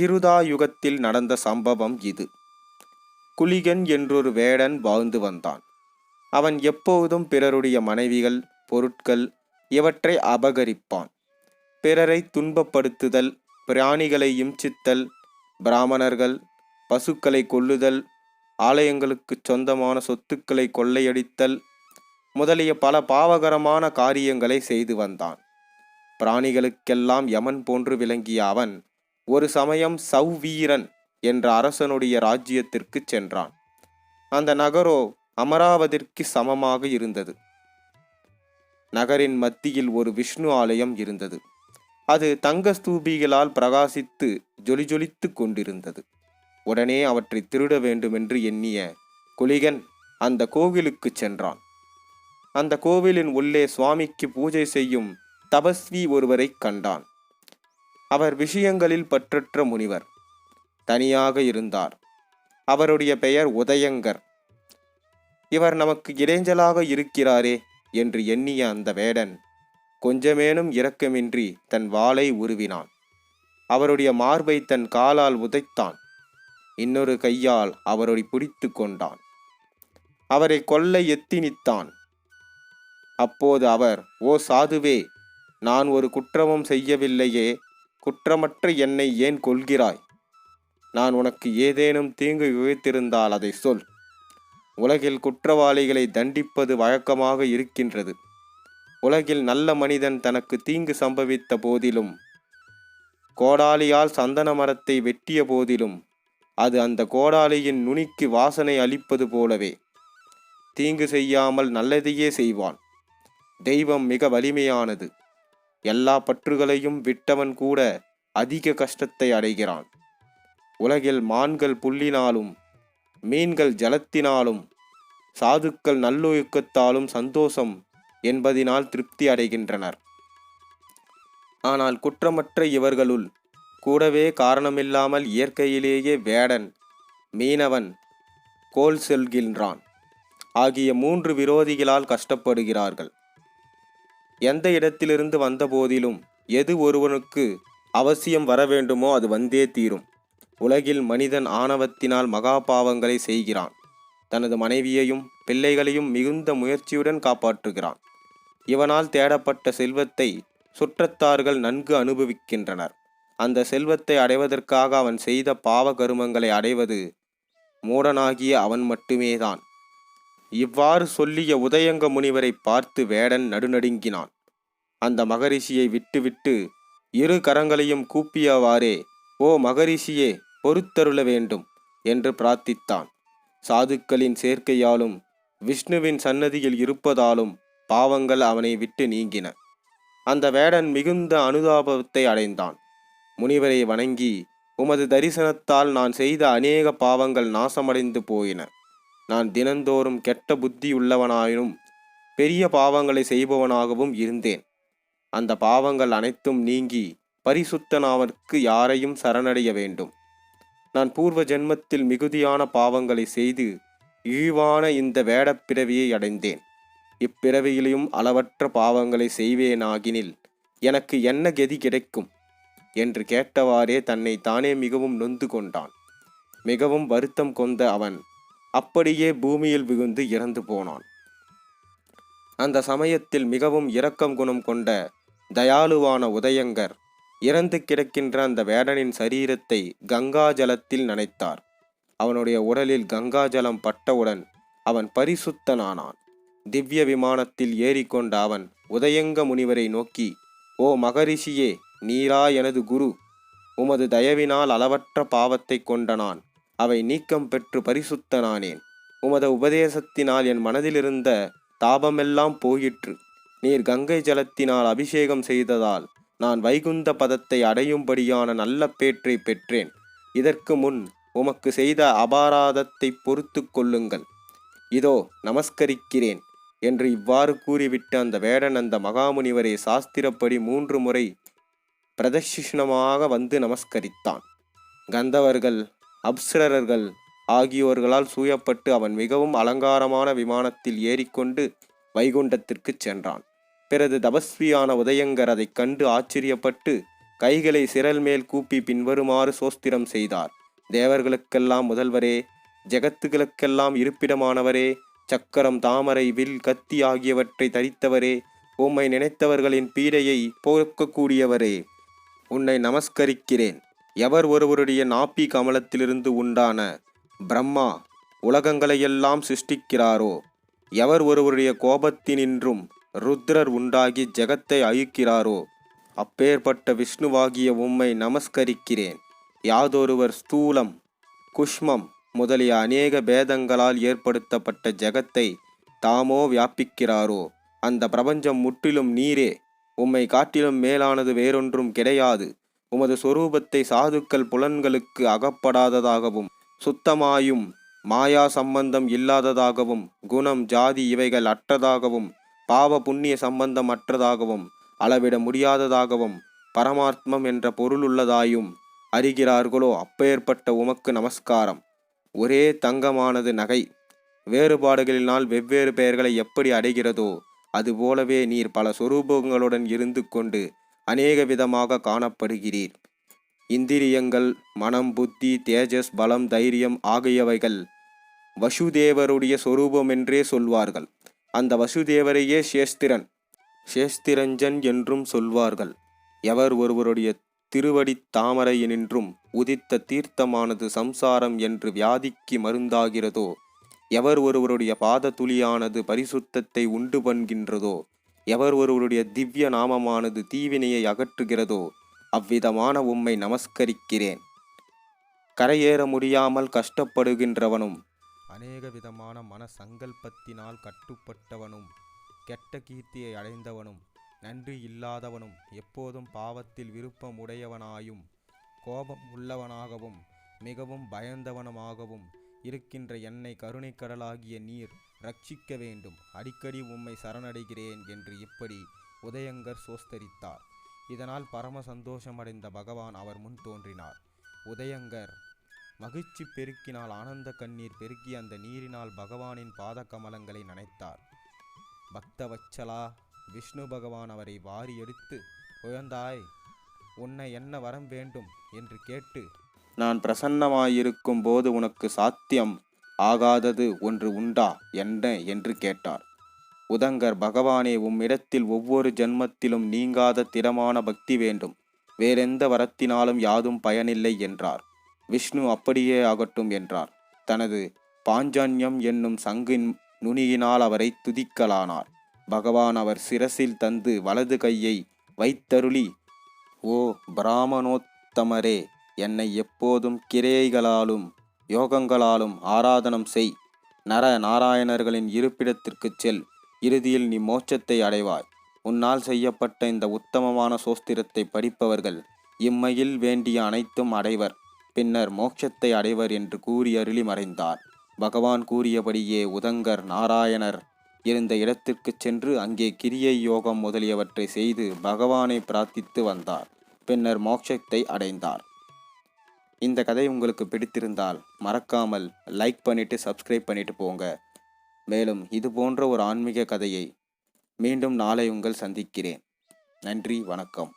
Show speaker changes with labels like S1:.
S1: கிருதாயுகத்தில் நடந்த சம்பவம் இது. குலிகன் என்றொரு வேடன் வாழ்ந்து வந்தான். அவன் எப்போதும் பிறருடைய மனைவிகள் பொருட்கள் இவற்றை அபகரிப்பான். பிறரை துன்பப்படுத்துதல் பிராணிகளை இம்சித்தல் பிராமணர்கள் பசுக்களை கொல்லுதல் ஆலயங்களுக்கு சொந்தமான சொத்துக்களை கொள்ளையடித்தல் முதலிய பல பாவகரமான காரியங்களை செய்து வந்தான். பிராணிகளுக்கெல்லாம் யமன் போன்று விளங்கிய அவன் ஒரு சமயம் சௌவீரன் என்ற அரசனுடைய ராஜ்யத்திற்கு சென்றான். அந்த நகரோ அமராவதிற்கு சமமாக இருந்தது. நகரின் மத்தியில் ஒரு விஷ்ணு ஆலயம் இருந்தது. அது தங்க ஸ்தூபிகளால் பிரகாசித்து ஜொலிஜொலித்து கொண்டிருந்தது. உடனே அவற்றை திருட வேண்டுமென்று எண்ணிய குலிகன் அந்த கோவிலுக்குச் சென்றான். அந்த கோவிலின் உள்ளே சுவாமிக்கு பூஜை செய்யும் தபஸ்வி ஒருவரைக் கண்டான். அவர் விஷயங்களில் பற்றற்ற முனிவர். தனியாக இருந்தார். அவருடைய பெயர் உதயங்கர். இவர் நமக்கு இடைஞ்சலாக இருக்கிறாரே என்று எண்ணிய அந்த வேடன் கொஞ்சமேனும் இரக்கமின்றி தன் வாளை உருவினான். அவருடைய மார்பை தன் காலால் உதைத்தான். இன்னொரு கையால் அவரை பிடித்து கொண்டான். அவரை கொல்ல எத்தினித்தான் அப்போது அவர் ஓ சாதுவே நான் ஒரு குற்றமும் செய்யவில்லையே குற்றமற்ற என்னை ஏன் கொள்கிறாய் நான் உனக்கு ஏதேனும் தீங்கு இழைத்திருந்தால் அதை சொல். உலகில் குற்றவாளிகளை தண்டிப்பது வழக்கமாக இருக்கின்றது. உலகில் நல்ல மனிதன் தனக்கு தீங்கு சம்பவித்த போதிலும் கோடாலியால் சந்தன மரத்தை வெட்டிய போதிலும் அது அந்த கோடாலியின் நுனிக்கு வாசனை அளிப்பது போலவே தீங்கு செய்யாமல் நல்லதையே செய்வான். தெய்வம் மிக வலிமையானது. எல்லா பற்றுகளையும் விட்டவன் கூட அதிக கஷ்டத்தை அடைகிறான். உலகில் மான்கள் புல்லினாலும் மீன்கள் ஜலத்தினாலும் சாதுக்கள் நல்லொழுக்கத்தாலும் சந்தோஷம் என்பதினால் திருப்தி அடைகின்றனர். ஆனால் குற்றமற்ற இவர்களுள் கூடவே காரணமில்லாமல் இயற்கையிலேயே வேடன் மீனவன் கோல் செல்கின்றான். ஆகிய மூன்று விரோதிகளால் கஷ்டப்படுகிறார்கள். எந்த இடத்திலிருந்து வந்தபோதிலும் எது ஒருவனுக்கு அவசியம் வர வேண்டுமோ அது வந்தே தீரும். உலகில் மனிதன் ஆணவத்தினால் மகா பாவங்களை செய்கிறான். தனது மனைவியையும் பிள்ளைகளையும் மிகுந்த முயற்சியுடன் காப்பாற்றுகிறான். இவனால் தேடப்பட்ட செல்வத்தை சுற்றத்தார்கள் நன்கு அனுபவிக்கின்றனர். அந்த செல்வத்தை அடைவதற்காக அவன் செய்த பாவ கருமங்களை அடைவது மூடனாகிய அவன் மட்டுமேதான். இவ்வாறு சொல்லிய உதயங்க முனிவரை பார்த்து வேடன் நடுநடுங்கினான். அந்த மகரிஷியை விட்டுவிட்டு இரு கரங்களையும் கூப்பியவாறே ஓ மகரிஷியே பொறுத்தருள வேண்டும் என்று பிரார்த்தித்தான். சாதுக்களின் சேர்க்கையாலும் விஷ்ணுவின் சன்னதியில் இருப்பதாலும் பாவங்கள் அவனை விட்டு நீங்கின. அந்த வேடன் மிகுந்த அனுதாபத்தை அடைந்தான். முனிவரை வணங்கி உமது தரிசனத்தால் நான் செய்த அநேக பாவங்கள் நாசமடைந்து போயின. நான் தினந்தோறும் கெட்ட புத்தியுள்ளவனாயினும் பெரிய பாவங்களை செய்பவனாகவும் இருந்தேன். அந்த பாவங்கள் அனைத்தும் நீங்கி பரிசுத்தனாவற்கு யாரையும் சரணடைய வேண்டும். நான் பூர்வ ஜென்மத்தில் மிகுதியான பாவங்களை செய்து இழிவான இந்த வேடப்பிறவியை அடைந்தேன். இப்பிறவியிலும் அளவற்ற பாவங்களை செய்வேனாகினில் எனக்கு என்ன கதி கிடைக்கும்? என்று கேட்டவாறே தன்னை தானே மிகவும் நொந்து கொண்டான். மிகவும் வருத்தம் கொண்ட அவன் அப்படியே பூமியில் விகுந்து இறந்து போனான். அந்த சமயத்தில் மிகவும் இரக்கம் குணம் கொண்ட தயாளுவான உதயங்கர் இறந்து கிடக்கின்ற அந்த வேடனின் சரீரத்தை கங்கா ஜலத்தில் நனைத்தார். அவனுடைய உடலில் கங்கா ஜலம் பட்டவுடன் அவன் பரிசுத்தனானான். திவ்ய விமானத்தில் ஏறிக்கொண்ட அவன் உதயங்க முனிவரை நோக்கி ஓ மகரிஷியே நீரா எனது குரு. உமது தயவினால் அளவற்ற பாவத்தை கொண்ட நான். அவை நீக்கம் பெற்று பரிசுத்தனானேன். உமது உபதேசத்தினால் என் மனதிலிருந்த தாபமெல்லாம் போயிற்று. நீர் கங்கை ஜலத்தினால் அபிஷேகம் செய்ததால் நான் வைகுந்த பதத்தை அடையும்படியான நல்ல பேற்றை பெற்றேன். இதற்கு முன் உமக்கு செய்த அபாராதத்தை பொறுத்து கொள்ளுங்கள். இதோ நமஸ்கரிக்கிறேன் என்று இவ்வாறு கூறிவிட்டு அந்த வேடன் அந்த மகாமுனிவரை சாஸ்திரப்படி மூன்று முறை பிரதட்சிணமாக வந்து நமஸ்கரித்தான். கந்தவர்கள் அப்சரர்கள் ஆகியோர்களால் சூயப்பட்டு அவன் மிகவும் அலங்காரமான விமானத்தில் ஏறிக்கொண்டு வைகுண்டத்திற்குச் சென்றான். பிறகு தபஸ்வியான உதயங்கர் அதைக் கண்டு ஆச்சரியப்பட்டு கைகளை சிரல் மேல் கூப்பி பின்வருமாறு சோஸ்திரம் செய்தார். தேவர்களுக்கெல்லாம் முதல்வரே ஜெகத்துகளுக்கெல்லாம் இருப்பிடமானவரே சக்கரம் தாமரை வில் கத்தி ஆகியவற்றை தரித்தவரே உம்மை நினைத்தவர்களின் பீடையை போக்கக்கூடியவரே உன்னை நமஸ்கரிக்கிறேன். எவர் ஒருவருடைய நாப்பி கமலத்திலிருந்து உண்டான பிரம்மா உலகங்களையெல்லாம் சிருஷ்டிக்கிறாரோ? எவர் ஒருவருடைய கோபத்தினின்றும் ருத்ரர் உண்டாகி ஜெகத்தை அழிக்கிறாரோ? அப்பேற்பட்ட விஷ்ணுவாகிய உம்மை நமஸ்கரிக்கிறேன். யாதொருவர் ஸ்தூலம் குஷ்மம் முதலிய அநேக பேதங்களால் ஏற்படுத்தப்பட்ட ஜெகத்தை தாமோ வியாபிக்கிறாரோ? அந்த பிரபஞ்சம் முற்றிலும் நீரே. உம்மை காட்டிலும் மேலானது வேறொன்றும் கிடையாது. உமது சொரூபத்தை சாதுக்கள் புலன்களுக்கு அகப்படாததாகவும் சுத்தமாயும் மாயா சம்பந்தம் இல்லாததாகவும் குணம் ஜாதி இவைகள் அற்றதாகவும் பாவ புண்ணிய சம்பந்தம் அற்றதாகவும் அளவிட முடியாததாகவும் பரமாத்மம் என்ற பொருளுள்ளதாயும் அறிகிறார்களோ அப்பேற்பட்ட உமக்கு நமஸ்காரம். ஒரே தங்கமானது நகை. வேறுபாடுகளினால் வெவ்வேறு பெயர்களை எப்படி அடைகிறதோ அதுபோலவே நீர் பல சொரூபங்களுடன் இருந்து கொண்டு அநேக விதமாக காணப்படுகிறீர். இந்திரியங்கள் மனம் புத்தி தேஜஸ் பலம் தைரியம் ஆகியவைகள் வசுதேவருடைய சொரூபம் என்றே சொல்வார்கள். அந்த வசுதேவரையே சேஸ்திரன் சேஸ்திரஞ்சன் என்றும் சொல்வார்கள். எவர் ஒருவருடைய திருவடி தாமரையினின்றும் உதித்த தீர்த்தமானது சம்சாரம் என்று வியாதிக்கு மருந்தாகிறதோ? எவர் ஒருவருடைய பாத துளியானது பரிசுத்தத்தை உண்டு பண்கின்றதோ எவர் ஒருவருடைய திவ்ய நாமமானது தீவினையை அகற்றுகிறதோ அவ்விதமான உம்மை நமஸ்கரிக்கிறேன். கரையேற முடியாமல் கஷ்டப்படுகின்றவனும் அநேக விதமான மன சங்கல்பத்தினால் கட்டுப்பட்டவனும் கெட்ட கீர்த்தியை அடைந்தவனும் நன்றி இல்லாதவனும் எப்போதும் பாவத்தில் விருப்பம் உடையவனாயும் கோபம் உள்ளவனாகவும் மிகவும் பயந்தவனமாகவும் இருக்கின்ற என்னை கருணைக்கடலாகிய நீர் ரட்சிக்க வேண்டும். அடிக்கடி உம்மை சரணடைகிறேன் என்று இப்படி உதயங்கர் சோஸ்தரித்தார். இதனால் பரம சந்தோஷமடைந்த பகவான் அவர் முன் தோன்றினார். உதயங்கர் மகிழ்ச்சி பெருக்கினால் ஆனந்த கண்ணீர் பெருக்கி அந்த நீரினால் பகவானின் பாத கமலங்களை நனைத்தார். பக்தவச்சலா விஷ்ணு பகவான் அவரை வாரி எடுத்து குழந்தாய் உன்னை என்ன வரம் வேண்டும்? என்று கேட்டு நான் பிரசன்னமாயிருக்கும் போது உனக்கு சாத்தியம் ஆகாதது ஒன்று உண்டா என்ன என்று கேட்டார். உதங்கர் பகவானே உம்மிடத்தில் ஒவ்வொரு ஜன்மத்திலும் நீங்காத திடமான பக்தி வேண்டும். வேறெந்த வரத்தினாலும் யாதும் பயனில்லை என்றார். விஷ்ணு அப்படியே ஆகட்டும் என்றார். தனது பாஞ்சான்யம் என்னும் சங்கின் நுனியினால் அவரை துதிக்கலானார். பகவான் அவர் சிரசில் தந்து வலது கையை வைத்தருளி ஓ பிராமணோத்தமரே என்னை எப்போதும் கிரேய்களாலும் யோகங்களாலும் ஆராதனம் செய். நர நாராயணர்களின் இருப்பிடத்திற்குச் செல். இறுதியில் நீ மோட்சத்தை அடைவாய். உன்னால் செய்யப்பட்ட இந்த உத்தமமான சோஸ்திரத்தை படிப்பவர்கள் இம்மையில் வேண்டிய அனைத்தும் அடைவர். பின்னர் மோட்சத்தை அடைவர் என்று கூறி அருளி மறைந்தார். பகவான் கூறியபடியே உதங்கர் நாராயணர் இருந்த இடத்திற்குச் சென்று அங்கே கிரியை யோகம் முதலியவற்றை செய்து பகவானை பிரார்த்தித்து வந்தார். பின்னர் மோட்சத்தை அடைந்தார். இந்த கதை உங்களுக்கு பிடித்திருந்தால் மறக்காமல் லைக் பண்ணிவிட்டு சப்ஸ்கிரைப் பண்ணிட்டு போங்க. மேலும் இது போன்ற ஒரு ஆன்மீக கதையை மீண்டும் நாளை உங்கள் சந்திக்கிறேன். நன்றி வணக்கம்.